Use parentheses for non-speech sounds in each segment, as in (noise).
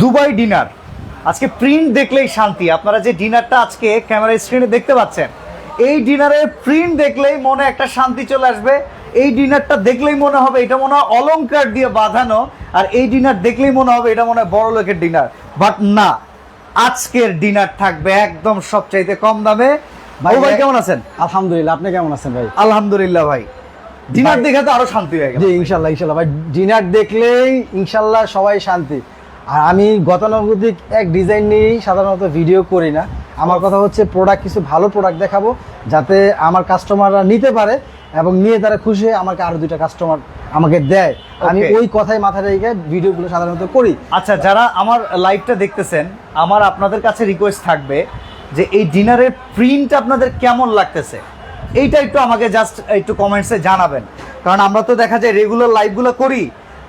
Dubai dinner. আজকে print দেখলেই শান্তি। আপনারা যে ডিনারটা আজকে ক্যামেরা স্ক্রিনে দেখতে পাচ্ছেন এই ডিনারের প্রিন্ট দেখলেই মনে একটা শান্তি চলে আসবে। এই ডিনারটা দেখলেই মনে হবে এটা মনে হয় অলংকার দিয়ে বাঁধানো আর এই ডিনার দেখলেই মনে হবে এটা মনে হয় বড় লোকের ডিনার। বাট না আজকের ডিনার থাকবে একদম সবচাইতে কম দামে। ভাই ভাই কেমন আছেন? আলহামদুলিল্লাহ আপনি কেমন আছেন ভাই? আলহামদুলিল্লাহ ভাই। ডিনার দেখে তো আরও শান্তি হয়ে গেল। জি ইনশাল্লাহ ইনশাল্লাহ। ভাই ডিনার দেখলেই ইনশাল্লাহ সবাই শান্তি। আর আমি গতানুগতিক এক ডিজাইন নিয়েই সাধারণত ভিডিও করি না। আমার কথা হচ্ছে প্রোডাক্ট কিছু ভালো প্রোডাক্ট দেখাবো যাতে আমার কাস্টমাররা নিতে পারে এবং নিয়ে তারা খুশি হয়ে আমাকে আরও দুইটা কাস্টমার আমাকে দেয়। আমি ওই কথাই মাথায় রেখে ভিডিওগুলো সাধারণত করি। আচ্ছা যারা আমার লাইভটা দেখতেছেন আমার আপনাদের কাছে রিকোয়েস্ট থাকবে যে এই ডিনারের প্রিন্ট আপনাদের কেমন লাগতেছে? এইটা একটু আমাকে জাস্ট একটু কমেন্টসে জানাবেন। কারণ আমরা তো দেখা যায় রেগুলার লাইভগুলো করি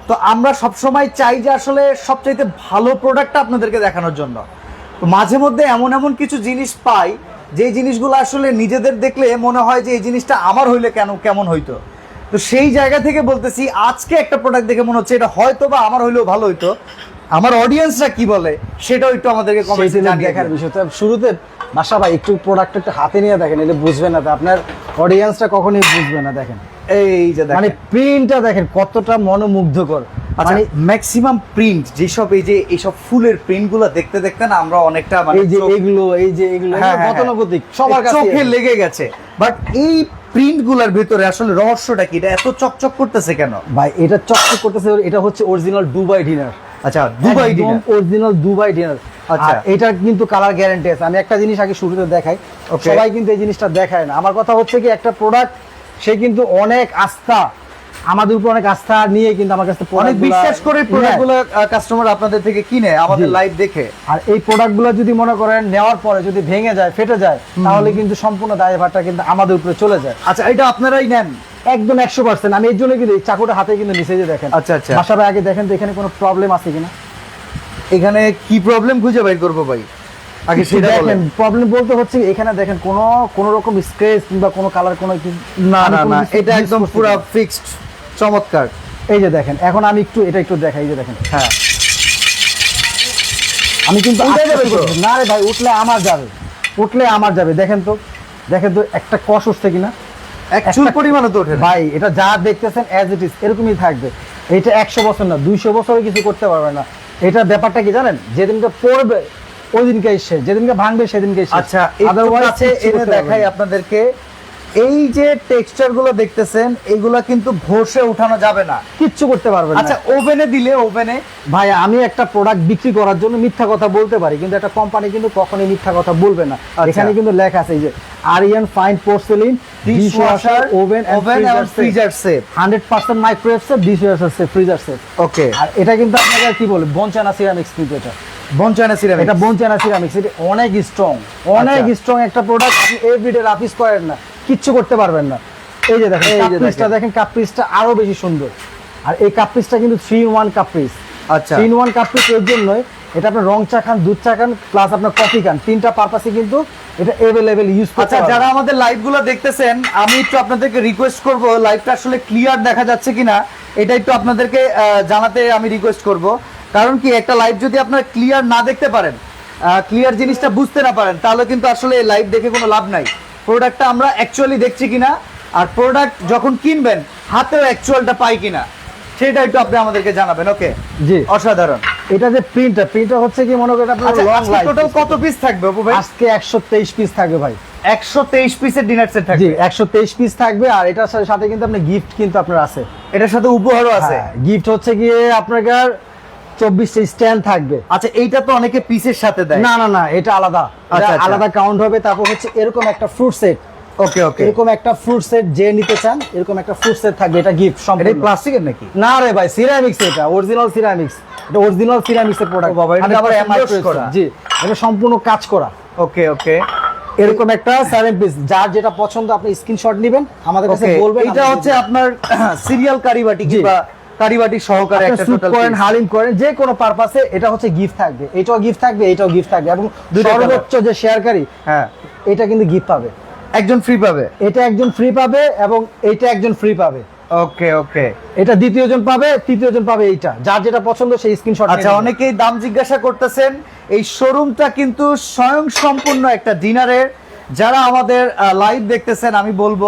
তো আমরা সবসময় চাই যে আসলে সবচাইতে ভালো প্রোডাক্টটা আপনাদেরকে দেখানোর জন্য। তো মাঝে মধ্যে এমন এমন কিছু জিনিস পাই যে জিনিসগুলো আসলে নিজেদের দেখলে মনে হয় যে এই জিনিসটা আমার হইলে কেন কেমন হইতো। তো সেই জায়গা থেকে বলতেছি আজকে একটা প্রোডাক্ট দেখে মনে হচ্ছে এটা হয়তো বা আমার হইলেও ভালো হইতো। আমার অডিয়েন্সরা কি বলে সেটাও একটু আমাদেরকে কমেন্টে জানিয়ে দেখার বিষয় তো শুরুতে বাসা ভাই একটু প্রোডাক্ট একটু হাতে নিয়ে দেখেন এটা বুঝবে না আপনার অডিয়েন্সটা কখনোই বুঝবে না দেখেন। এই যে মানে প্রিন্টটা দেখেন কতটা মনোমুগ্ধকর। মানে মানে ম্যাক্সিমাম প্রিন্ট যেসব এই যে এইসব ফুলের প্রিন্টগুলো দেখতে দেখতে না আমরা অনেকটা মানে এই যে এগুলো এই যে এগুলো হ্যাঁ, হ্যাঁ, হ্যাঁ। গতানুগতিক সবার চোখে লেগে গেছে। বাট এই প্রিন্টগুলার ভিতরে আসলে রহস্যটা কি? এটা এত চকচক করতেছে কেন? ভাই এটা চকচক করতেছে এটা হচ্ছে অরিজিনাল দুবাই ডিনার আচ্ছা Dubai dinner original Dubai dinner আচ্ছা। এটার কিন্তু কালার গ্যারান্টি আছে। আমি একটা জিনিস আগে শুরুতে দেখাই. সবাই কিন্তু এই জিনিসটা দেখায় না। আমার কথা হচ্ছে কি একটা প্রোডাক্ট সে কিন্তু অনেক আস্থা আমাদের উপর অনেক আস্থা নিয়ে কিন্তু আমার কাছে অনেক বিশ্বাস করে প্রোডাক্টগুলো কাস্টমার আপনাদের থেকে কিনে আমাদের। লাইভ দেখে। আর এই প্রোডাক্টগুলো যদি মনে করেন নেওয়ার পরে যদি ভেঙে যায় ফেটে যায় তাহলে কিন্তু সম্পূর্ণ দায়ভারটা কিন্তু আমাদের উপরে চলে যায়। আচ্ছা এটা আপনারাই নেন? একদম একশো পার্সেন্ট আমি এর জন্য কিন্তু চাকুটা হাতে কিন্তু নিচে যে দেখেন। আচ্ছা, আচ্ছা। বাসাবে আগে দেখেন তো এখানে কোনো প্রবলেম আছে কিনা? এখানে কি প্রবলেম খুঁজে বের করব ভাই? আগে সেটা দেখেন প্রবলেম বলতে হচ্ছে এখানে দেখেন কোনো কোনো রকম স্ক্রেচ কিংবা কোনো কালার কোনো না না না এটা একদম পুরো ফিক্সড চমৎকার। এই যে দেখেন এখন আমি একটু এটা একটু দেখাই এই যে দেখেন হ্যাঁ। আমি কিন্তু। না রে ভাই উঠলে আমার যাবে। উঠলে আমার যাবে। দেখেন তো দেখেন তো একটা কষ উঠছে কিনা? চুল তো ওঠে ভাই এটা যা দেখতেছেন অ্যাজ ইট ইজ এরকমই থাকবে। এটা একশো বছর না দুইশো বছরও কিছু করতে পারবে না। এটা ব্যাপারটা কি জানেন? যেদিনকে পড়বে ওই দিনকে শেষ যেদিনকে ভাঙবে সেদিনকে আচ্ছা দেখাই। আপনাদেরকে। এই যে টেক্সচারগুলো দেখতেছেন এগুলা কিন্তু ঘষে উঠানো যাবে না। কিচ্ছু করতে পারবে না। আচ্ছা ওভেনে দিলে ওভেনে ভাই আমি একটা প্রোডাক্ট বিক্রি করার জন্য মিথ্যা কথা বলতে পারি কিন্তু একটা কোম্পানি কিন্তু কখনোই মিথ্যা কথা বলবে না। আচ্ছা। এখানে কিন্তু লেখা আছে এই যে Aryan fine porcelain dishwasher oven oven এবং freezer safe hundred percent microwave safe dishwasher safe freezer safe okay আর এটা কিন্তু আপনাকে কি বলে বঞ্চানা সিরামিক্স কিন্তু এটা। বঞ্চানা সিরামিক এটা বঞ্চানা সিরামিক্স এটা অনেক স্ট্রং অনেক আচ্ছা। স্ট্রং একটা প্রোডাক্ট আপনি এভরিডে রাফিস করেন না কিচ্ছু করতে পারবেন না। এই যে দেখেন এই কাপ পিসটা দেখেন। কাপ পিসটা আরও বেশি সুন্দর। আর এই কাপ পিসটা কিন্তু থ্রি ওয়ান কাপ পিস আচ্ছা। তিন ওয়ান কাপ পিস এর জন্যই এটা আপনার রং চা খান দুধ চা খান প্লাস আপনার কফি খান। তিনটা পারপাসে কিন্তু এটা এভেলেবেল ইউজ করতে আচ্ছা যারা আমাদের লাইভগুলো দেখতেছেন আমি একটু আপনাদেরকে রিকোয়েস্ট করব লাইভটা আসলে ক্লিয়ার দেখা যাচ্ছে কিনা এটা একটু আপনাদেরকে জানাতে আমি রিকোয়েস্ট করব। কারণ কি একটা লাইভ যদি আপনারা ক্লিয়ার না দেখতে পারেন ক্লিয়ার জিনিসটা বুঝতে না পারেন তাহলে কিন্তু আসলে এই লাইভ দেখে কোনো লাভ নাই। প্রোডাক্টটা আমরা অ্যাকচুয়ালি দেখছি কিনা আর প্রোডাক্ট যখন কিনবেন হাতেও অ্যাকচুয়ালটা পাই কিনা সেটা একটু আপনি আমাদেরকে জানাবেন ওকে জি। অসাধারণ। এটা যে প্রিন্টটা প্রিন্টটা হচ্ছে কি মনে করেন আপনার লং লাইফ টোটাল কত পিস থাকবে অপু ভাই? আজকে একশো তেইশ পিস থাকবে ভাই। একশো তেইশ পিসের ডিনার সেট জি থাকবে একশো তেইশ পিস থাকবে আর এটার সাথে- সাথে কিন্তু আপনার গিফট কিন্তু আপনার আছে। এটার সাথে উপহারও আছে। গিফট হচ্ছে গিয়ে আপনার চব্বিশটা স্ট্যান্ড থাকবে। আচ্ছা এইটা তো অনেকে পিসের সাথে দেয়। না না না এটা আলাদা। এটা আচ্ছা, আচ্ছা। আলাদা কাউন্ট হবে তারপর হচ্ছে এরকম একটা ফ্রুট সেট ওকে ওকে এরকম একটা ফ্রুট সেট যে নিতে চান এরকম একটা ফ্রুট সেট থাকবে এটা গিফট এটা সম্পূর্ণ প্লাস্টিকের নাকি? না রে ভাই সিরামিক্স এটা অরিজিনাল সিরামিক্স এটা অরিজিনাল সিরামিক্স এর প্রোডাক্ট বাবা, এটা আবার করা। জি এটা সম্পূর্ণ কাজ করা। ওকে ওকে এরকম একটা সেভেন পিস যার যেটা পছন্দ আপনি স্ক্রিনশট নেবেন আমাদের কাছে বলবেন এটা হচ্ছে আপনার (clears throat) সিরিয়াল কারিবাটি। কিংবা কারিবাটি সহকারে একটা টোটাল করেন হালিম করেন যে কোনো পারপাসে এটা হচ্ছে গিফট থাকবে এটাও গিফট থাকবে এটাও গিফট থাকবে এবং সর্বোচ্চ যে শেয়ারকারী হ্যাঁ। এটা কিন্তু গিফট পাবে। একজন ফ্রি পাবে। এটা একজন ফ্রি পাবে এবং এটা একজন ফ্রি পাবে। ওকে ওকে এটা দ্বিতীয় জন পাবে তৃতীয় জন পাবে এইটা। যার যেটা পছন্দ সেই স্ক্রিনশট আচ্ছা অনেকেই দাম জিজ্ঞাসা করতেছেন এই শোরুমটা কিন্তু স্বয়ং সম্পূর্ণ একটা ডিনারের যারা আমাদের লাইভ দেখতেছেন আমি বলব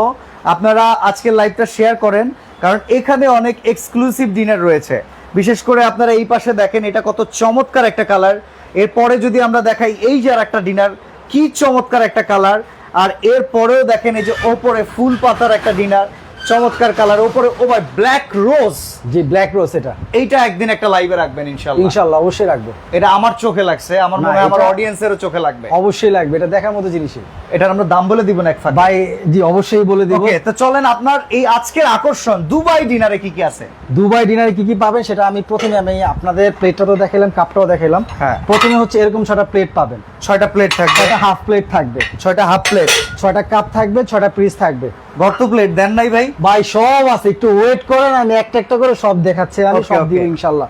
আপনারা আজকের লাইভটা শেয়ার করেন। কারণ এখানে অনেক এক্সক্লুসিভ ডিনার রয়েছে। বিশেষ করে আপনারা এই পাশে দেখেন, এটা কত চমৎকার একটা কালার এরপরে যদি আমরা দেখাই এই যে আর একটা ডিনার কি চমৎকার একটা কালার আর এরপরেও দেখেন এই যে ওপরে ফুল পাতার একটা ডিনার চমৎকার কালার ওপরে ও ভাই ব্ল্যাক রোজ জি ব্ল্যাক রোজ এটা। এইটা একদিন একটা লাইভে রাখবেন ইনশাল্লাহ ইনশাল্লাহ অবশ্যই রাখব। এটা আমার চোখে লাগছে আমার মনে হয় আমার অডিয়েন্সেরও চোখে লাগবে। অবশ্যই লাগবে এটা দেখার মতো জিনিসই। এটার আমরা দাম বলে দিব না এক ভাই জি অবশ্যই বলে দিব। ওকে তো চলেন আপনার এই আজকের আকর্ষণ দুবাই ডিনারে কি কি আছে? দুবাই ডিনারে কি কি পাবেন সেটা আমি প্রথমে আমি আপনাদের প্লেটটা তো দেখালাম কাপটাও দেখালাম হ্যাঁ। প্রথমে হচ্ছে এরকম ছটা প্লেট পাবেন। ছয়টা প্লেট থাকবে। ছয়টা হাফ প্লেট থাকবে। ছয়টা হাফ প্লেট ছয়টা কাপ থাকবে ছয়টা পিস থাকবে। গর্ত প্লেট দেন নাই ভাই? ভাই সব আছে। একটু ওয়েট করেন আমি একটা একটা করে সব দেখাচ্ছি আমি সব দিব okay. ইনশাল্লাহ।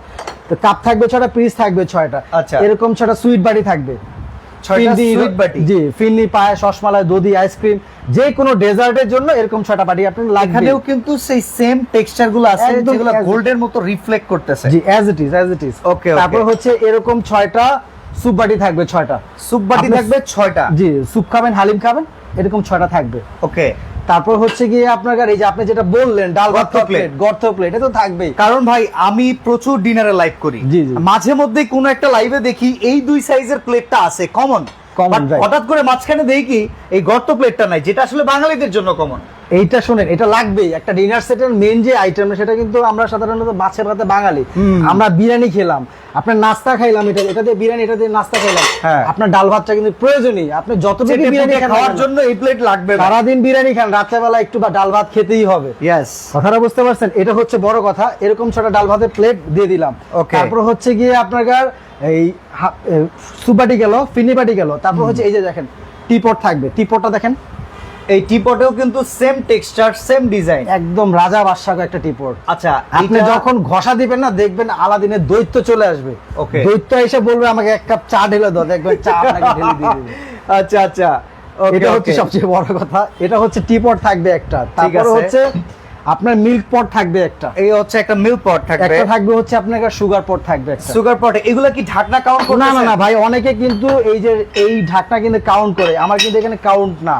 তো কাপ থাকবে ছয়টা পিস থাকবে ছয়টা। আচ্ছা। এরকম ছয়টা সুইট বাটি থাকবে। ছয়টা ফিরনি, সুইট বাটি জি ফিরনি পায়েস রসমালাই দধি আইসক্রিম যে কোনো ডেজার্টের জন্য এরকম ছয়টা বাটি আপনি এখানেও কিন্তু সেই সেম টেক্সচারগুলো আছে যেগুলো গোল্ডের মতো রিফ্লেক্ট করতেছে। জি as it is as it is. তারপর হচ্ছে এরকম ছয়টা স্যুপ বাটি থাকবে ছয়টা। সুপ বাটি থাকবে ছয়টা? জি স্যুপ খাবেন হালিম খাবেন এরকম ছয়টা থাকবে। ওকে তারপর হচ্ছে গিয়ে আপনার এই যে আপনি যেটা বললেন ডাল গর্ত প্লেট গর্ত প্লেট এটা তো থাকবেই। কারণ ভাই আমি প্রচুর ডিনারে লাইভ করি। মাঝে মধ্যে কোনো একটা লাইভে দেখি এই দুই সাইজের প্লেটটা আছে কমন হঠাৎ করে মাঝখানে দেখি এই গর্ত প্লেটটা নাই যেটা আসলে বাঙালিদের জন্য কমন এইটা শোনেন এটা লাগবেই। একটা ডিনার সেটের মেন যে আইটেম সেটা কিন্তু আমরা সাধারণত মাছের ভাতে বাঙালি। আমরা বিরিয়ানি খেলাম আপনার নাস্তা খাইলাম এটা এটা দিয়ে বিরিয়ানি এটা দিয়ে নাস্তা খাইলাম। হ্যাঁ। আপনার ডাল ভাতটা কিন্তু প্রয়োজনই। আপনি যতটুকু চেটে বিরিয়ানি খাওয়ার জন্য এই প্লেট লাগবে সারাদিন বিরিয়ানি খান রাত্রেবেলা একটু বা ডাল ভাত খেতেই হবে। ইয়েস কথাটা বুঝতে পারছেন? এটা হচ্ছে বড় কথা। এরকম ছটা ডাল ভাতের প্লেট দিয়ে দিলাম. তারপর হচ্ছে গিয়ে আপনার এই সুপাটি গেল ফিনি বাটি গেল। তারপর হচ্ছে এই যে দেখেন টিপট থাকবে। টিপটটা দেখেন। এই টিপটেও কিন্তু সেম টেক্সচার সেম ডিজাইন একদম রাজা বাদশাহ একটা টিপট আচ্ছা আপনি যখন ঘষা দিবেন না দেখবেন আলাদিনের দৈত্য চলে আসবে। ওকে দৈত্য এসে বলবে আমাকে এক কাপ চা ঢেলে দাও দেখবেন চা আপনাকে ঢেলে দিয়ে দেবে। (laughs) আচ্ছা আচ্ছা। এটা হচ্ছে. সবচেয়ে বড় কথা। এটা হচ্ছে টিপট থাকবে একটা। তারপর হচ্ছে আপনার মিল্ক পট থাকবে একটা। এই হচ্ছে একটা মিল্ক পট থাকবে। একটা থাকবে হচ্ছে আপনার সুগার পট থাকবে একটা। সুগার পট এগুলা কি ঢাকনা কাউন্ট করতে না না না ভাই অনেকে কিন্তু এই যে এই ঢাকনা কিন্তু কাউন্ট করে। আমার কিন্তু এখানে কাউন্ট না।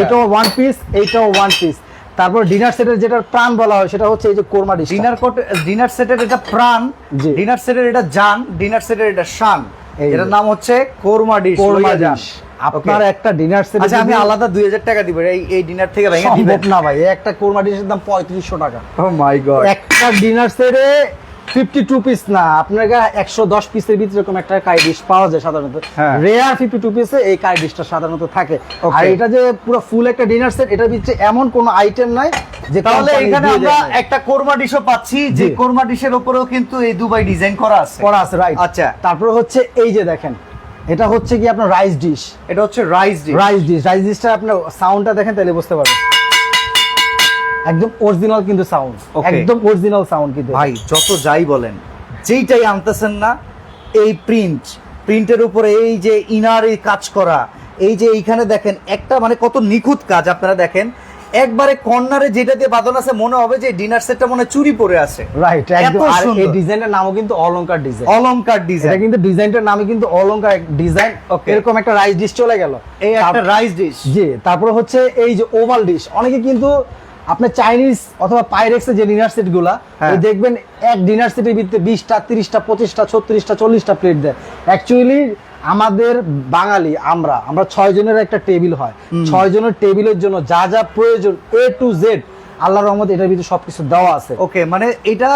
এটাও ওয়ান পিস এইটাও ওয়ান পিস তারপর ডিনার সেটের যেটা প্রাণ বলা হয় সেটা হচ্ছে এই যে কোরমা ডিশ ডিনার কোট ডিনার সেটের এটা প্রাণ। ডিনার সেটের এটা জান ডিনার সেটের এটা শান। এটার নাম হচ্ছে কোরমা ডিশ কোরমা ডিশ আপনার একটা ডিনার সেট আচ্ছা আমি আলাদা দুই হাজার টাকা দিব এই এই ডিনার থেকে ভেঙে দিবেন। না ভাই একটা কোরমা ডিশের দাম পঁয়ত্রিশশো টাকা। ও মাই গড একটা ডিনার সেটে ফিফটি টু পিস না আপনার একশো দশ পিসের ভিতরে এরকম একটা কাই ডিশ পাওয়া যায় সাধারণত। রেয়ার ফিফটি টু পিসে এই কাই ডিশটা সাধারণত থাকে. আর এটা যে পুরো ফুল একটা ডিনার সেট এটার ভিতরে এমন কোনো আইটেম নাই যে তাহলে এখানে আমরা একটা কোরমা ডিশও পাচ্ছি যে। কোরমা ডিশের উপরেও কিন্তু এই দুবাই ডিজাইন করা আছে। করা আছে রাইট আচ্ছা। তারপর হচ্ছে এই যে দেখেন এটা হচ্ছে কি আপনার রাইস ডিশ এটা হচ্ছে rice dish rice dish rice ডিশটা আপনার সাউন্ডটা দেখেন তাহলে বুঝতে পারবেন। একদম অরিজিনাল কিন্তু সাউন্ড. একদম অরিজিনাল সাউন্ড কিন্তু। ভাই যত যাই বলেন যেইটাই আনতেছেন না এই প্রিন্ট প্রিন্টের উপরে এই যে ইনার এই কাজ করা এই যে এইখানে দেখেন একটা মানে কত নিখুঁত কাজ আপনারা দেখেন একবারে কর্নারে যেটা দিয়ে বাঁধানো আছে মনে হবে যে ডিনার সেটটা মনে চুরি পরে আছে। রাইট একদম। আর এই ডিজাইনের নামও কিন্তু অলংকার ডিজাইন অলংকার ডিজাইন এটা কিন্তু ডিজাইনটার নামে কিন্তু অলংকার ডিজাইন. এরকম একটা রাইস ডিশ চলে গেল। এই একটা রাইস ডিশ জি তারপর হচ্ছে এই যে ওভাল ডিশ অনেকে কিন্তু আপনার চাইনিজ অথবা পাইরেক্সের যে ডিনার সেটগুলা হ্যাঁ। ওই দেখবেন এক ডিনার সেটের ভিতরে বিশটা তিরিশটা পঁচিশটা ছত্রিশটা চল্লিশটা প্লেট দেয়। অ্যাকচুয়ালি আমাদের বাঙালি আমরা আমরা ছয় জনের একটা টেবিল হয়। ছয় জনের টেবিলের জন্য যা যা প্রয়োজন এ টু জেড আল্লাহর রহমত এটার ভিতরে সবকিছু দেওয়া আছে। ওকে মানে এটা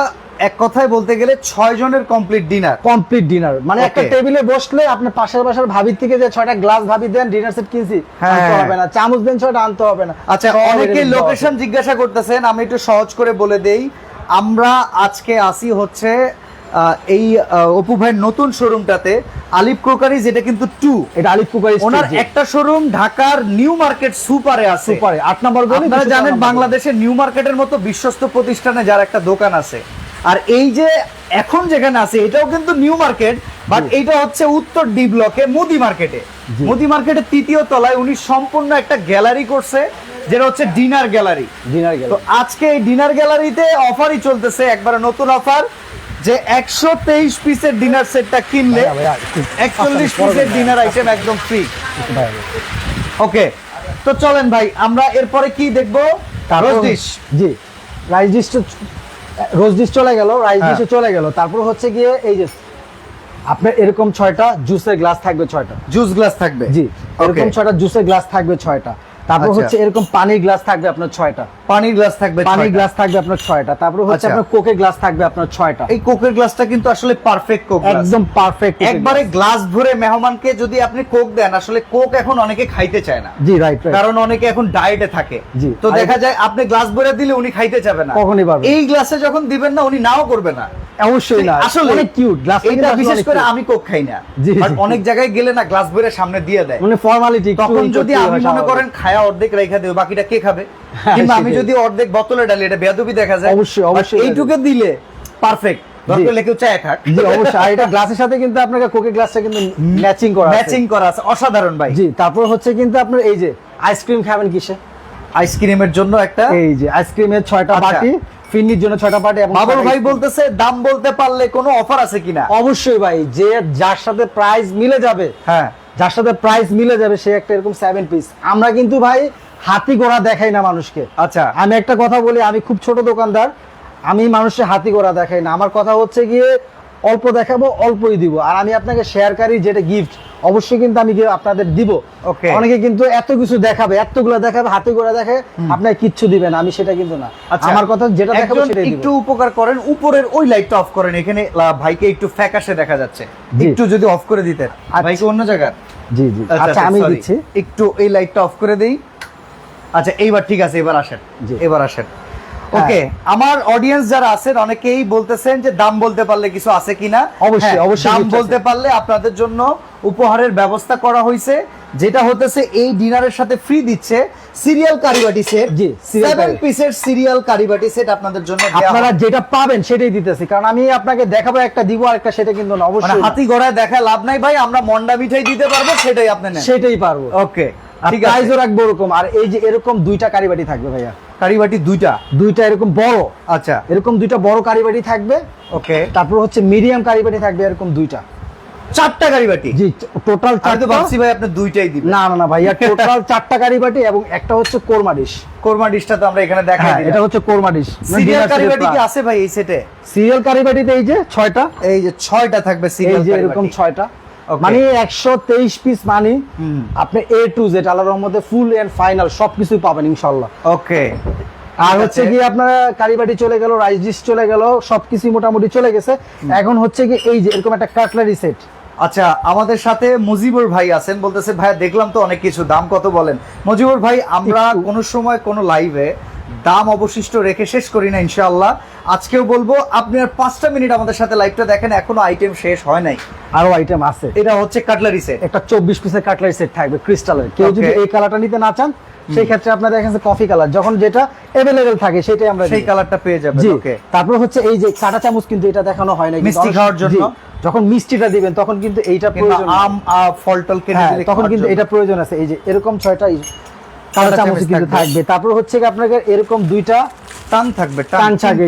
এক কথায় বলতে গেলে ছয় জনের কমপ্লিট ডিনার কমপ্লিট ডিনার মানে একটা টেবিলে বসলে আপনার পাশের বাসার ভাবির থেকে যে ছয়টা গ্লাস ভাবি দেন ডিনার সেট কিনছি হ্যাঁ। আনতে হবে না। চামচ দেন ছয়টা আনতে হবে না। আচ্ছা অনেকে। লোকেশন জিজ্ঞাসা করতেছেন আমি একটু সহজ করে বলে দেই। আমরা আজকে আসি হচ্ছে এই অপু ভাইয়ের নতুন শোরুমটাতে আলিপ ক্রোকারি যেটা কিন্তু টু এটা আলিপ কুকারি ওনার একটা শোরুম ঢাকার নিউ মার্কেট সুপারে আছে। সুপারে আট নম্বর গলি আপনারা জানেন বাংলাদেশের নিউ মার্কেটের মতো বিশ্বস্ত প্রতিষ্ঠানে যার একটা দোকান আছে। আর এই যে এখন যেখানে আছে এটাও কিন্তু নিউ মার্কেট বাট এইটা হচ্ছে উত্তর ডি ব্লকে মুদি মার্কেটে মুদি মার্কেটের তৃতীয় তলায় উনি সম্পূর্ণ একটা গ্যালারি করছে যেটা হচ্ছে ডিনার গ্যালারি ডিনার গেল তো আজকে এই ডিনার গ্যালারিতে অফারই চলতেছে একবারে নতুন অফার যে একশো তেইশ পিসের ডিনার সেটটা কিনলে একচল্লিশ পিসের ডিনার আইটেম একদম ফ্রি ওকে তো চলেন ভাই আমরা এরপরে কি দেখব? রোজ ডিশ জি রাইস ডিশ রোজ ডিশ চলে গেল রাইস হ্যাঁ। ডিশও চলে গেল। তারপর হচ্ছে গিয়ে এই যে আপনার এরকম ছয়টা জুসের গ্লাস থাকবে ছয়টা। জুস গ্লাস থাকবে। জি এরকম ছয়টা জুসের গ্লাস থাকবে ছয়টা। তারপর আচ্ছা। হচ্ছে এরকম পানির গ্লাস থাকবে আপনার ছয়টা। পানির গ্লাস থাকবে পানির গ্লাস থাকবে আপনার ছয়টা। তারপর হচ্ছে আচ্ছা। আপনার কোকের গ্লাস থাকবে আপনার ছয়টা। এই কোকের গ্লাসটা কিন্তু আসলে পারফেক্ট কোক একদম পারফেক্ট একবারে গ্লাস। ভরে মেহমানকে যদি আপনি কোক দেন আসলে কোক এখন অনেকে খাইতে চায় না। জি রাইট রাইট কারণ অনেকে এখন ডায়েটে থাকে। জি। তো দেখা যায় আপনি গ্লাস ভরে দিলে উনি খাইতে যাবে না। কখনই পারবে এই গ্লাসে যখন দিবেন না উনি নাও করবে না। অবশ্যই না আসলে অনেক কিউট গ্লাস এটা বিশেষ করে আমি কোক খাই না। জি। অনেক জায়গায় গেলে না গ্লাস ভরে সামনে দিয়ে দেয়। মানে ফর্মালিটি তখন যদি আমি মনে করেন খায়া অর্ধেক রেখে দেব বাকিটা কে খাবে? হ্যাঁ, কিংবা আমি যদি অর্ধেক বোতলে ডালি এটা বেয়াদবি দেখা যায়। অবশ্যই, অবশ্যই। এইটুকু দিলে পারফেক্ট দরকার হলে কেউ চায় খাক। জি অবশ্যই। আর এটা গ্লাসের সাথে কিন্তু আপনাকে কোকের গ্লাসটা কিন্তু ম্যাচিং করা ম্যাচিং করা আছে। অসাধারণ ভাই। জি তারপর হচ্ছে কিন্তু আপনার এই যে আইসক্রিম খাবেন কিসে? আইসক্রিমের জন্য একটা এই যে আইসক্রিমের ছয়টা আচ্ছা। ফিন্নির জন্য ছয়টা পার্টি এবং বাবুল ভাই বলতেছে দাম বলতে পারলে কোনো অফার আছে কিনা? অবশ্যই ভাই যে যার সাথে প্রাইস মিলে যাবে হ্যাঁ। যার সাথে প্রাইস মিলে যাবে সে একটা এরকম সেভেন পিস আমরা কিন্তু ভাই হাতি ঘোড়া দেখাই না মানুষকে। আচ্ছা। আমি একটা কথা বলি আমি খুব ছোট দোকানদার আমি মানুষের হাতি ঘোড়া দেখাই না। আমার কথা হচ্ছে গিয়ে অল্প দেখাবো অল্পই দিব। আর আমি আপনাকে শেয়ারকারী যেটা গিফট অবশ্যই কিন্তু আমি আপনাদের দিব. অনেকে কিন্তু এত কিছু দেখাবে এতগুলো দেখাবে হাতি ঘোড়া দেখে আপনাকে কিচ্ছু দিবেন আমি সেটা কিন্তু না। আচ্ছা আমার কথা যেটা দেখাবো সেটাই দিব। একটু উপকার করেন উপরের ওই লাইটটা অফ করেন এখানে ভাইকে একটু ফ্যাকাশে দেখা যাচ্ছে। একটু যদি অফ করে দিতেন ভাইকে অন্য জায়গা জি জি। আচ্ছা আমি দিচ্ছি। একটু এই লাইটটা অফ করে দেই। আচ্ছা এইবার ঠিক আছে এবার আসেন। এবার আসেন। ওকে আমার অডিয়েন্স যারা আছেন অনেকেই বলতেছেন যে দাম বলতে পারলে কিছু আছে কিনা। অবশ্যই, হ্যাঁ, অবশ্যই দাম বলতে পারলে আপনাদের জন্য উপহারের ব্যবস্থা করা হয়েছে যেটা হতেছে এই ডিনারের সাথে ফ্রি দিচ্ছে সিরিয়াল কারিবাটি সেট জি, সেভেন পিসের সিরিয়াল কারিবাটি সেট আপনাদের জন্য আপনারা যেটা পাবেন সেটাই দিতেছি কারণ আমি আপনাকে দেখাবো একটা দিব আর একটা সেটা কিন্তু না মানে অবশ্যই। হাতি গড়ায় দেখা লাভ নাই ভাই আমরা মন্ডা মিঠাই দিতে পারব সেটাই আপনি সেটাই পারব। ওকে প্রাইসও রাখব ওরকম। আর এই যে এরকম দুইটা কারিবাটি থাকবে ভাইয়া। কারিবাটি দুইটা? দুইটা এরকম বড়। আচ্ছা। এরকম দুইটা বড় কারিবাটি থাকবে। ওকে। তারপর হচ্ছে মিডিয়াম কারিবাটি থাকবে এরকম দুইটা। চারটা কারিবাটি জি টোটাল ভাবছি ভাই আপনি দুইটাই দিবেন। না না না ভাইয়া টোটাল চারটা কারিবাটি এবং একটা হচ্ছে কোরমা ডিশ। কোরমা ডিশটা তো আমরা এখানে দেখাই হ্যাঁ এটা হচ্ছে কোরমা ডিশ। সিরিয়াল কারিবাটি কি আছে ভাই এই সেটে? সিরিয়াল কারিবাটিতে এই যে ছয়টা। এই যে ছয়টা থাকবে এই যে এরকম ছয়টা. মানে একশো তেইশ পিস মানে। আপনি এ টু জেড আল্লাহর রহমতে ফুল এন্ড ফাইনাল সবকিছু পাবেন ইনশাল্লাহ ওকে আর হচ্ছে কি আপনার কারিবাটি চলে গেল ডিশ চলে গেল সবকিছু মোটামুটি চলে গেছে। এখন হচ্ছে কি এই যে এরকম একটা কাটলারি সেট আচ্ছা আমাদের সাথে মুজিবুর ভাই আছেন বলতেছে ভাইয়া দেখলাম তো অনেক কিছু দাম কত বলেন? মুজিবুর ভাই আমরা কোনো সময় কোনো লাইভে দাম অবশিষ্ট রেখে শেষ করি না ইনশাআল্লাহ। আজকেও বলব আপনি আর পাঁচটা মিনিট আমাদের সাথে লাইভটা দেখেন এখনও আইটেম শেষ হয় নাই। আরও আইটেম আছে। এটা হচ্ছে কাটলারি সেট একটা চব্বিশ পিসের কাটলারি সেট থাকবে ক্রিস্টালের কেউ যদি এই কালারটা নিতে না চান সেই ক্ষেত্রে আপনার দেখেন কফি কালার যখন যেটা অ্যাভেলেবেল থাকে সেটাই আমরা সেই কালারটা পেয়ে যাবেন ওকে তারপর হচ্ছে এই যে কাঁটা চামচ কিন্তু এটা দেখানো হয় না মিষ্টি খাওয়ার জন্য? যখন মিষ্টিটা দিবেন তখন কিন্তু এইটা প্রয়োজন আম আ, ফল টল কেটে হ্যাঁ, তখন কিন্তু এটা প্রয়োজন আছে। এই যে এরকম ছয়টা কাঁটা চামচ কিন্তু থাকবে। তারপর হচ্ছে কি আপনাকে এরকম দুইটা টান থাকবে টান থাকবে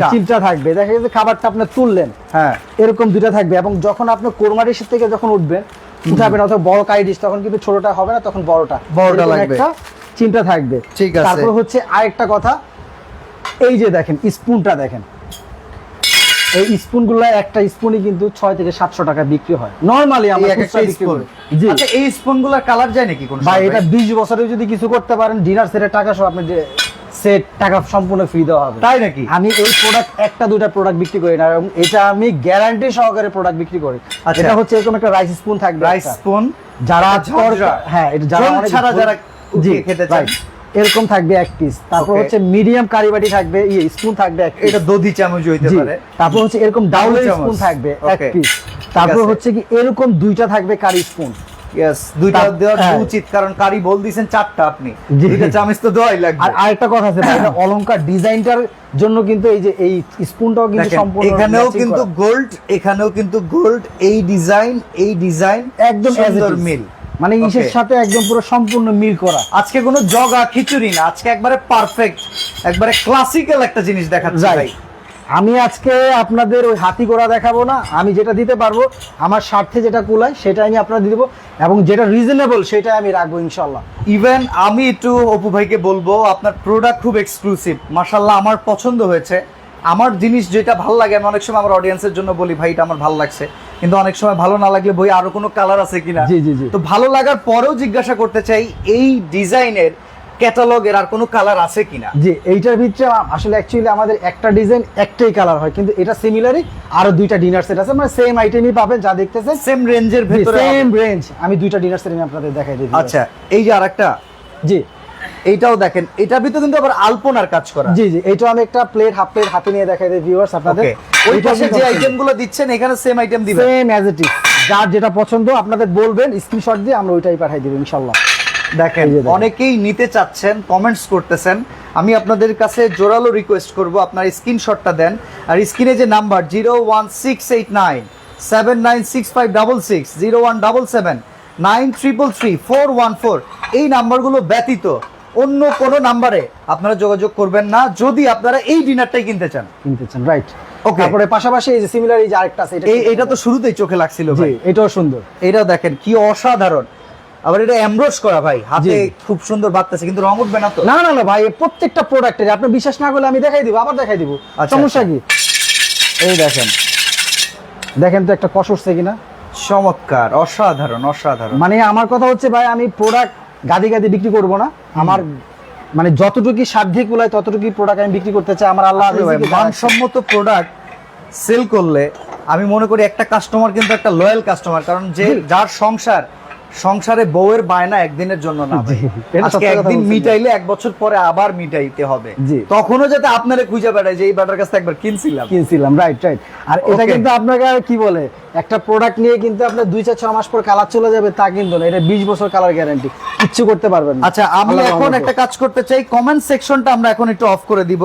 থাকবে। দেখা খাবারটা আপনি তুললেন। হ্যাঁ। এরকম দুইটা থাকবে এবং যখন আপনি কোরমা ডিশের থেকে যখন উঠবেন উঠাবেন অথবা বড় কারি ডিশ তখন কিন্তু ছোটটা হবে না তখন বড়টা। বড়টা লাগবে। একটা চিমটা থাকবে। ঠিক আছে। তারপর হচ্ছে আরেকটা কথা এই যে দেখেন স্পুনটা দেখেন। এই স্পুনগুলো একটা স্পুনই কিন্তু ছয় থেকে সাতশো টাকা বিক্রি হয়। নর্মালি আমরা একটা স্পুন। জি। আচ্ছা এই স্পুনগুলোর কালার যায় নাকি কোন ভাই এটা বিশ বছরে যদি কিছু করতে পারেন ডিনার সেটের টাকা সহ আপনি সেট টাকা সম্পূর্ণ ফ্রি দেওয়া হবে। তাই নাকি? আমি এই প্রোডাক্ট একটা দুটা প্রোডাক্ট বিক্রি করি না এবং এটা আমি গ্যারান্টি সহকারে প্রোডাক্ট বিক্রি করি। আচ্ছা। এটা হচ্ছে এরকম একটা রাইস স্পুন থাকবে রাইস স্পুন যারা হ্যাঁ এটা যারা ছাড়া যারা জি খেতে চান। এরকম থাকবে এক পিস তারপর হচ্ছে মিডিয়াম কারিবাটি থাকবে ইয়ে স্পুন থাকবে এক এটা দধি চামচ হইতে পারে। তারপর হচ্ছে এরকম ডাউলের স্পুন থাকবে এক পিস তারপর হচ্ছে কি এরকম দুইটা থাকবে কারি স্পুন ইয়েস দুইটা দেওয়া হ্যাঁ। উচিত কারণ কারি বল দিয়েছেন চারটা আপনি। দুইটা চামচ তো দেওয়াই লাগবে। আর আরেকটা কথা আছে ভাই, (coughs) অলংকার ডিজাইনটার জন্য কিন্তু এই যে এই স্পুনটাও কিন্তু সম্পূর্ণ এখানেও কিন্তু গোল্ড এখানেও কিন্তু গোল্ড এই ডিজাইন এই ডিজাইন একদম সুন্দর মিল। মানে ইসের সাথে একদম পুরো সম্পূর্ণ মিল করা। আজকে কোনো জগা খিচুড়ি না আজকে একবারে পারফেক্ট একবারে ক্লাসিক্যাল একটা জিনিস ভাই। রাইট আমি আজকে আপনাদের ওই হাতি গোড়া দেখাবো না আমি যেটা দিতে পারব আমার স্বার্থে যেটা কুলায় সেটা আমি আপনাদের দিব এবং যেটা রিজনেবল সেটা আমি রাখব ইনশাল্লাহ ইভেন আমি একটু অপু ভাইকে বলব আপনার প্রোডাক্ট খুব এক্সক্লুসিভ মাশাল্লাহ আমার পছন্দ হয়েছে। আমার জিনিস যেটা ভালো লাগে আমি অনেক সময় আমার অডিয়েন্সের জন্য বলি ভাই এটা আমার ভালো লাগছে। কিন্তু অনেক সময় ভালো না লাগলে বই আরও কোনো কালার আছে কিনা। জি, জি, জি। তো ভালো লাগার পরেও জিজ্ঞাসা করতে চাই এই ডিজাইনের ক্যাটালগের আর কোনো কালার আছে কিনা? যে এইটার ভিতরে আসলে অ্যাকচুয়ালি আমাদের একটা ডিজাইন একটাই কালার হয় কিন্তু এটা সিমিলারই আরও দুইটা ডিনার সেট আছে মানে সেম আইটেমই পাবেন যা দেখতেছেন সেম রেঞ্জের ভেতরে সেম রেঞ্জ আমি দুইটা ডিনার সেট আমি আপনাদের দেখাই দিই আচ্ছা এই যে আরেকটা। জি। এইটাও দেখেন এটা ভিতরে কিন্তু আবার আলপনার কাজ করা। জি জি এটা আমি একটা প্লেট হাফ প্লেট হাতে নিয়ে দেখাই দিই ভিউয়ার্স আপনাদের। ওই পাশে যে আইটেমগুলো দিচ্ছেন এখানে সেম আইটেম দিবেন। সেম অ্যাজ ইট ইজ যার যেটা পছন্দ আপনাদের বলবেন স্ক্রিনশট দিয়ে আমরা ওইটাই পাঠিয়ে দিব ইনশাআল্লাহ দেখেন। অনেকেই নিতে চাচ্ছেন কমেন্টস করতেছেন। আমি আপনাদের কাছে জোরালো রিকোয়েস্ট করব আপনার স্ক্রিনশটটা দেন। আর স্ক্রিনে যে number zero one six eight nine seven nine six five double six zero one double seven nine triple three four one four এই নাম্বারগুলো ব্যতীত অন্য কোনো নাম্বারে আপনারা যোগাযোগ করবেন না যদি আপনারা এই ডিনারটাই কিনতে চান। কিনতে চান রাইট ওকে তারপরে পাশাপাশি এই যে সিমিলার এই যে আরেকটা আছে এটা এই এটা তো শুরুতেই চোখে লাগছিল ভাই। এটাও সুন্দর। এটাও দেখেন কি অসাধারণ। আবার এটা এমব্রোস করা ভাই হাতে খুব সুন্দর বাড়তেছে কিন্তু রং উঠবে না তো। না না না ভাই প্রত্যেকটা প্রোডাক্টের আপনি বিশ্বাস না করলে আমি দেখাই দিব আবার দেখাই দিব। আচ্ছা, সমস্যা আচ্ছা। কি? এই দেখেন। দেখেন তো একটা কষ উঠছে কিনা। চমৎকার অসাধারণ অসাধারণ। মানে আমার কথা হচ্ছে ভাই আমি প্রোডাক্ট গাদি গাদি বিক্রি করব না। আমার মানে যতটুকু সাধ্যে কুলায় ততটুকু প্রোডাক্ট আমি বিক্রি করতে চাই। আমার আল্লাহ। মানসম্মত প্রোডাক্ট সেল করলে আমি মনে করি একটা কাস্টমার কিন্তু একটা লয়াল কাস্টমার কারণ যে যার সংসার সংসারে বউয়ের বায়না একদিনের জন্য না আজকে একদিন মিটাইলে এক বছর পরে আবার মিটাইতে হবে। তখনও যাতে আপনারে খুঁজে বেড়ায় যে এই ব্যাটার কাছে একবার কিনছিলাম। কিনছিলাম রাইট রাইট আর এটা কিন্তু আপনাকে কি বলে একটা প্রোডাক্ট নিয়ে কিন্তু আপনার দুই চার ছ মাস পর কালার চলে যাবে তা কিন্তু না। এটা বিশ বছর কালার গ্যারান্টি কিচ্ছু করতে পারবেন আচ্ছা আমি এখন একটা কাজ করতে চাই। কমেন্ট সেকশনটা আমরা এখন একটু অফ করে দিব।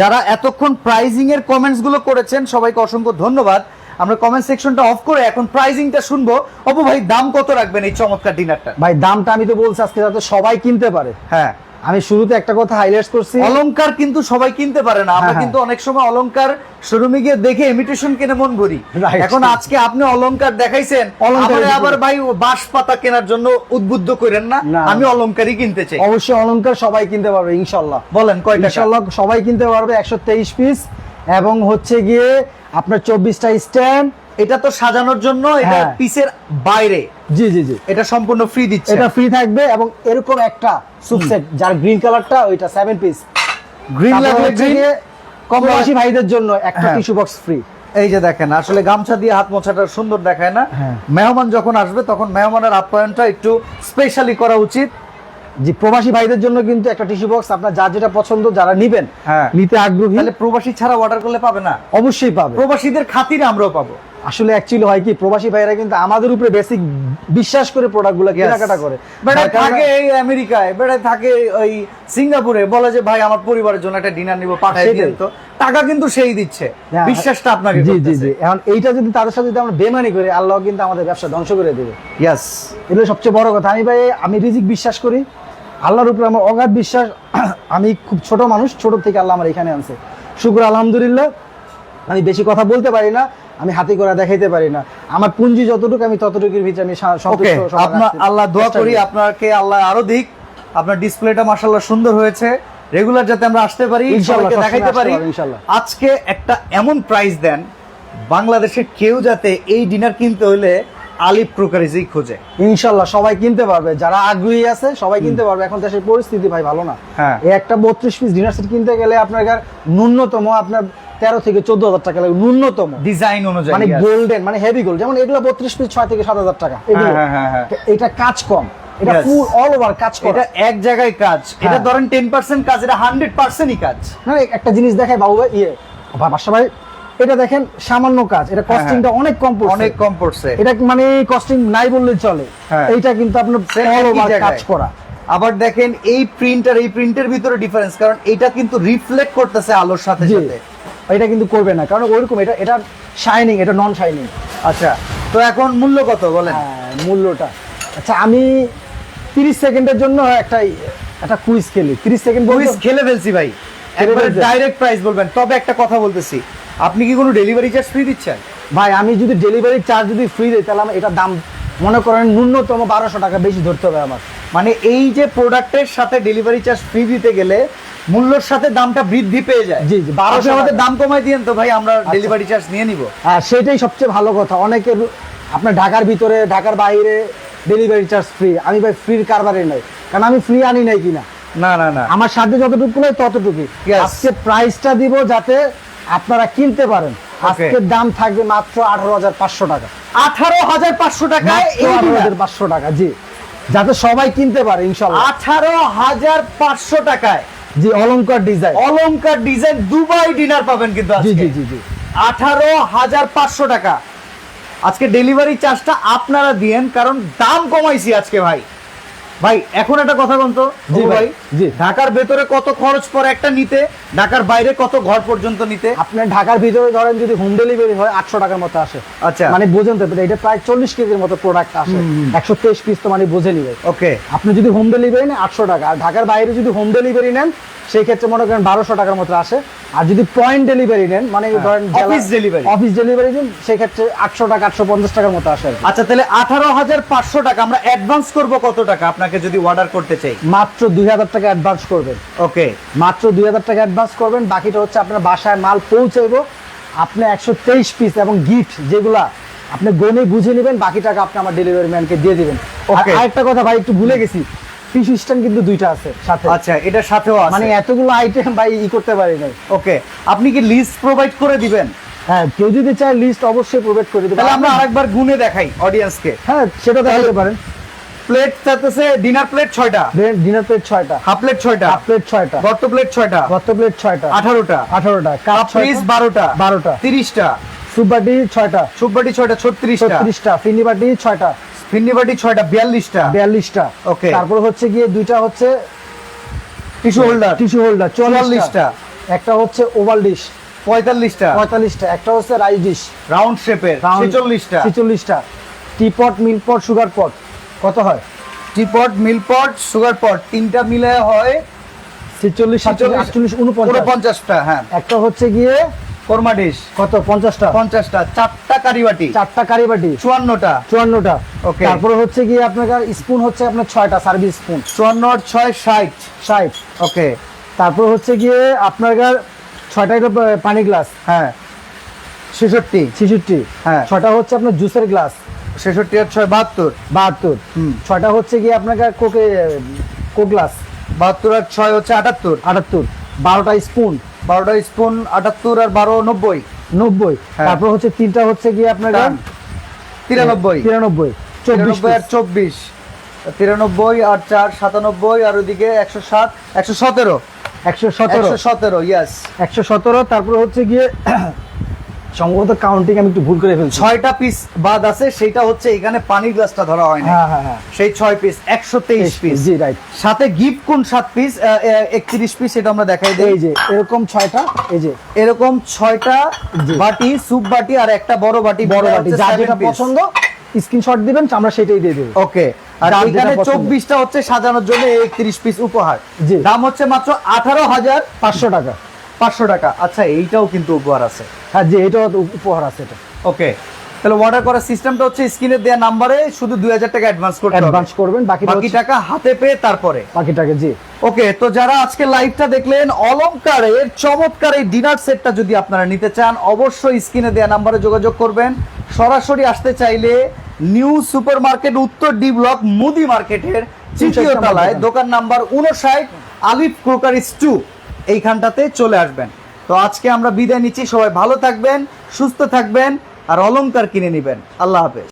যারা এতক্ষণ প্রাইজিং এর কমেন্টসগুলো করেছেন সবাইকে অসংখ্য ধন্যবাদ। আমরা কমেন্ট সেকশনটা অফ করে এখন প্রাইজিংটা শুনব। অপু ভাই দাম কত রাখবেন এই চমৎকার ডিনারটা ভাই দামটা আমি তো বলছি আজকে যাতে সবাই কিনতে পারে। হ্যাঁ। আমি শুরুতে একটা কথা হাইলাইট করছি। অলংকার কিন্তু সবাই কিনতে পারে না। আমরা হ্যাঁ, কিন্তু অনেক সময় অলংকার শোরুমে গিয়ে দেখে ইমিটেশন কিনে মন ভরি। এখন আজকে আপনি অলংকার দেখাইছেন। অলংকার আমারে আবার ভাই বাঁশ পাতা কেনার জন্য উদ্বুদ্ধ করেন না। আমি অলংকারই কিনতে চাই। অবশ্যই অলংকার সবাই কিনতে পারবে ইনশাল্লাহ। বলেন কয় টাকা ইনশাল্লাহ সবাই কিনতে পারবে একশো তেইশ পিস এবং হচ্ছে গিয়ে আপনার চব্বিশটা স্ট্যান্ড এটা তো সাজানোর জন্য এটা হ্যাঁ। পিসের বাইরে। জি জি জি। এটা সম্পূর্ণ ফ্রি দিচ্ছে। এটা ফ্রি থাকবে এবং এরকম একটা সুপসেট যার গ্রিন কালারটা ওইটা সেভেন পিস গ্রিন লাগলে গ্রিন কম ভাইদের জন্য একটা। টিস্যু বক্স ফ্রি এই যে দেখেন আসলে গামছা দিয়ে হাত মোছাটা সুন্দর দেখায় না। হ্যাঁ। মেহমান যখন আসবে তখন মেহমানের আপ্যায়নটা একটু স্পেশালি করা উচিত। যে প্রবাসী ভাইদের জন্য কিন্তু একটা টিস্যু বক্স আপনার যার যেটা পছন্দ যারা নিবেন হ্যাঁ। নিতে আগ্রহী। তাহলে প্রবাসী ছাড়া অর্ডার করলে পাবে না? অবশ্যই পাবে। প্রবাসীদের খাতিরে আমরাও পাবো। আসলে অ্যাকচুয়ালি হয় কি প্রবাসী ভাইরা কিন্তু আমাদের উপরে বেসিক বিশ্বাস করে প্রোডাক্টগুলো কেনাকাটা করে। বেড়ায় থাকে এই আমেরিকায় বেড়ায় থাকে ওই সিঙ্গাপুরে বলে যে ভাই আমার পরিবারের জন্য একটা ডিনার নিব সেটাই। দিন তো। টাকা কিন্তু সেই দিচ্ছে হ্যাঁ, বিশ্বাসটা আপনাকে জি জি জি। এখন এইটা যদি তাদের সাথে যদি আমরা বেমানি করি আল্লাহ কিন্তু আমাদের ব্যবসা ধ্বংস করে দেবে। ইয়েস এগুলো সবচেয়ে বড় কথা। আমি ভাই আমি রিজিক বিশ্বাস করি। আল্লাহর উপরে আমার অগাধ বিশ্বাস (clears throat) আমি খুব ছোট মানুষ ছোট থেকে আল্লাহ আমার এখানে আনছে। শুক্র আলহামদুলিল্লাহ। আমি বেশি কথা বলতে পারি না আমি হাতে করা দেখাইতে পারি না। আমার পুঁজি যতটুকু আমি ততটুকুর ভিতরে আমি আপনার আল্লাহ দোয়া করি আপনাকে আল্লাহ আরও দিক। আপনার ডিসপ্লেটা মাশাআল্লাহ সুন্দর হয়েছে। রেগুলার যাতে আমরা আসতে পারি ইনশাআল্লাহ, দেখাইতে পারি। ইনশাআল্লাহ। আজকে একটা এমন প্রাইস দেন বাংলাদেশের কেউ যাতে এই ডিনার কিনতে হলে আলিফ প্রকারেজই খোঁজে। ইনশাল্লাহ সবাই কিনতে পারবে। যারা আগ্রহী আছে সবাই কিনতে পারবে। এখন দেশের পরিস্থিতি ভাই ভালো না। হ্যাঁ। একটা বত্রিশ পিস ডিনার সেট কিনতে গেলে আপনার ন্যূনতম আপনার তেরো থেকে চোদ্দ হাজার টাকা লাগবে। ন্যূনতম। ডিজাইন অনুযায়ী মানে গোল্ডেন মানে হেভি গোল্ড যেমন এগুলো বত্রিশ পিস ছয় থেকে সাত হাজার টাকা। হ্যাঁ, হ্যাঁ, হ্যাঁ। এটা কাজ কম। এটা ফুল অল ওভার কাজ করা। এটা এক জায়গায় কাজ। এটা। ধরেন টেন পার্সেন্ট কাজ এটা হান্ড্রেড পার্সেন্টই কাজ। না না, একটা জিনিস দেখায় বাবু ভাই ইয়ে বাসা ভাই এটা দেখেন সামান্য কাজ। এটা কস্টিংটা অনেক কম পড়ছে। অনেক কম পড়ছে। এটা মানে কস্টিং নাই বললে চলে। হ্যাঁ। এইটা কিন্তু আপনার অল ওভার কাজ করা। আবার দেখেন এই প্রিন্ট আর এই প্রিন্টের ভিতরে ডিফারেন্স কারণ এটা কিন্তু রিফ্লেক্ট করতেছে আলোর সাথে সাথে। এটা কিন্তু করবে না কারণ ওইরকম এটা এটা শাইনিং এটা নন শাইনিং আচ্ছা তো এখন মূল্য কত বলেন? হ্যাঁ মূল্যটা। আচ্ছা আমি তিরিশ সেকেন্ডের জন্য একটা একটা কুইজ খেলি। তিরিশ সেকেন্ড কুইজ খেলে ফেলছি ভাই। একবারে ডাইরেক্ট প্রাইস বলবেন। তবে একটা কথা বলতেছি। আপনি কি কোনো ডেলিভারি চার্জ ফ্রি দিচ্ছেন? ভাই আমি যদি ডেলিভারি চার্জ যদি ফ্রি দিই তাহলে আমার এটার দাম মনে করেন ন্যূনতম বারোশো টাকা বেশি ধরতে হবে আমার। মানে এই যে প্রোডাক্টের সাথে ডেলিভারি চার্জ ফ্রি দিতে গেলে মূল্যর সাথে দামটা বৃদ্ধি পেয়ে যায়। জি, জি, বারোশো আমাদের দাম কমাই দিয়েন তো ভাই আমরা ডেলিভারি চার্জ নিয়ে নিব। হ্যাঁ সেটাই সবচেয়ে ভালো কথা। অনেকের আপনার ঢাকার ভিতরে ঢাকার বাইরে ডেলিভারি চার্জ ফ্রি আমি ভাই ফ্রির কারবারে নাই। কারণ আমি ফ্রি আনি নাই কিনা। না না না। আমার সাথে যতটুকু ততটুকুই. আজকে প্রাইসটা দিব যাতে আপনারা কিনতে পারেন। আজকের দাম থাকবে মাত্র আঠারো হাজার পাঁচশো টাকা। আঠারো হাজার পাঁচশো টাকায় আঠারো হাজার পাঁচশো টাকা জি। যাতে সবাই কিনতে পারে ইনশাল্লাহ। আঠারো হাজার পাঁচশো টাকায়। জি অলংকার ডিজাইন। অলংকার ডিজাইন দুবাই ডিনার পাবেন কিন্তু জি জি জি জি। আঠারো হাজার পাঁচশো টাকা। আজকে ডেলিভারি চার্জটা আপনারা দিয়েন কারণ দাম কমাইছি আজকে ভাই। ভাই এখন একটা কথা বলতো জি ভাই, জি। ঢাকার ভেতরে কত খরচ পড়ে একটা নিতে ঢাকার বাইরে কত ঘর পর্যন্ত নিতে? আপনার ঢাকার ভিতরে ধরেন যদি হোম ডেলিভারি হয় আটশো টাকার মতো আসে। আচ্ছা। মানে বোঝেন তো এটা প্রায় চল্লিশ কেজির মতো প্রোডাক্ট আসে। একশো তেইশ পিস তো মানে বুঝে নিবে। ওকে। আপনি যদি হোম ডেলিভারি নেন আটশো টাকা। আর ঢাকার বাইরে যদি হোম ডেলিভারি নেন সেই ক্ষেত্রে মনে করেন বারোশো টাকার মতো আসে। আর যদি পয়েন্ট ডেলিভারি নেন মানে ধরেন অফিস ডেলিভারি অফিস ডেলিভারি নেন সেই ক্ষেত্রে আটশো টাকা আটশো পঞ্চাশ টাকার মতো আসে আচ্ছা তাহলে আঠারো হাজার পাঁচশো টাকা আমরা অ্যাডভান্স করব কত টাকা? আপনাকে যদি অর্ডার করতে চাই। মাত্র দুই হাজার টাকা অ্যাডভান্স করবেন। ওকে। মাত্র দুই হাজার টাকা অ্যাডভান্স করবেন বাকিটা হচ্ছে আপনার বাসায় মাল পৌঁছাইবো। আপনি একশো তেইশ পিস এবং গিফট যেগুলা আপনি গনে বুঝে নেবেন বাকি টাকা আপনি আমার ডেলিভারি ম্যানকে দিয়ে দিবেন. আরেকটা কথা ভাই একটু ভুলে গেছি। স্ট্যান্ড কিন্তু দুইটা আছে সাথে। আচ্ছা এটার সাথেও মানে মানে এতগুলো আইটেম ভাই ই করতে পারি নাই। ওকে। আপনি কি লিস্ট প্রোভাইড করে দিবেন? হ্যাঁ কেউ যদি চায় লিস্ট অবশ্যই প্রোভাইড করে দেবে তাহলে আমরা আরেকবার গুনে দেখাই অডিয়েন্সকে হ্যাঁ সেটা দেখাতে পারেন। প্লেট চাইতেছে ডিনার প্লেট ছয়টা। ডিনার প্লেট ছয়টা। হাফ প্লেট ছয়টা। হাফ প্লেট ছয়টা। গর্ত প্লেট ছয়টা। গত্ত প্লেট ছয়টা। আঠারোটা। আঠারোটা। কাপ পিস বারোটা। বারোটা। তিরিশটা। সুপাটি ছয়টা। সুপবাটি ছয়টা ছত্রিশটা। ছত্রিশটা। ফিনি বাটি ছয়টা ছয়টা বিয়াল্লিশটা। বিয়াল্লিশটা। Okay. তারপর হচ্ছে গিয়ে দুইটা হচ্ছে টিস্যু হোল্ডার টিস্যু হোল্ডার চুয়াল্লিশটা। একটা হচ্ছে ওভাল ডিশ পঁয়তাল্লিশটা। পঁয়তাল্লিশটা। একটা হচ্ছে রাইস ডিশ রাউন্ড শেপের ছেচল্লিশটা। ছিচল্লিশটা। Teapot milk pot sugar pot কত হয়? টিপট মিল পট সুগার পট তিনটা মিলে হয় ছিচল্লিশ সাতচল্লিশ আটচল্লিশ উনপঞ্চাশ উনপঞ্চাশটা হ্যাঁ। একটা হচ্ছে গিয়ে কোরমা ডিশ। কত? পঞ্চাশটা। পঞ্চাশটা। চারটা কারিবাটি। চারটা চুয়ান্নটা। চুয়ান্নটা। Okay. তারপরে হচ্ছে গিয়ে আপনার স্পুন হচ্ছে আপনার ছয়টা সার্ভিস স্পুন। চুয়ান্ন ছয় ষাট। ষাট। ওকে। তারপর হচ্ছে গিয়ে আপনার ছয়টা পানি গ্লাস। হ্যাঁ। ছেষট্টি। ছেষট্টি। হ্যাঁ। ছটা হচ্ছে আপনার জুসের গ্লাস। ছেষট্টি আর ছয় বাহাত্তর। বাহাত্তর ছয়টা হচ্ছে গিয়ে আপনার কোকে কোক গ্লাস। বাহাত্তর আর ছয় হচ্ছে আটাত্তর। আটাত্তর। বারোটা স্পুন। বারোটা স্পুন আটাত্তর আর বারো নব্বই। নব্বই। হ্যাঁ। তারপর হচ্ছে তিনটা হচ্ছে গিয়ে আপনার। তিরানব্বই। তিরানব্বই। চব্বিশ আর চব্বিশ। তিরানব্বই আর চার সাতানব্বই আর ওদিকে একশো সাত একশো সতেরো। একশো সতেরো। সতেরো ইয়াস একশো সতেরো তারপর হচ্ছে গিয়ে সম্ভবত কাউন্টিং আমি একটু ভুল করে ফেলছি। ছয়টা পিস বাদ আছে সেটা হচ্ছে এখানে পানির গ্লাসটা ধরা হয় না হ্যাঁ হ্যাঁ হ্যাঁ। সেই ছয় পিস একশো তেইশ পিস জি রাইট সাথে গিফট কোন সাত পিস একত্রিশ পিস এটা আমরা দেখাই দিই। এই যে এরকম ছয়টা এই যে। এরকম ছয়টা বাটি স্যুপ বাটি আর একটা বড় বাটি বড় বাটি যার যেটা পছন্দ স্ক্রিনশট দিবেন আমরা সেটাই দিয়ে দেবো। ওকে আর এখানে পছন্দ। চব্বিশটা হচ্ছে সাজানোর জন্য একত্রিশ পিস উপহার। দাম হচ্ছে মাত্র আঠারো হাজার পাঁচশো টাকা। পাঁচশো টাকা। আচ্ছা এইটাও কিন্তু উপহার আছে। হ্যাঁ যে এটা উপহার আছে এটা। ওকে তাহলে অর্ডার করার সিস্টেমটা হচ্ছে স্ক্রিনে দেওয়া নাম্বারে শুধু দুই হাজার টাকা অ্যাডভান্স করতে অ্যাডভান্স করবেন বাকি বাকি টাকা হাতে পেয়ে তারপরে। বাকিটাকে জি। ওকে তো যারা আজকে লাইভটা দেখলেন অলংকারের চমৎকার এই ডিনার সেটটা যদি আপনারা নিতে চান অবশ্যই স্ক্রিনে দেওয়া নাম্বারে যোগাযোগ করবেন। সরাসরি আসতে চাইলে নিউ সুপার মার্কেট উত্তর ডি ব্লক মুদি মার্কেটের তৃতীয় তলায় দোকান। দোকান নাম্বার উনষাট আলিফ ক্রোকারিস টু এইখানটাতে চলে আসবেন। তো আজকে আমরা বিদায় নিচ্ছি। সবাই ভালো থাকবেন, সুস্থ থাকবেন আর অলংকার কিনে নেবেন। আল্লাহ হাফেজ।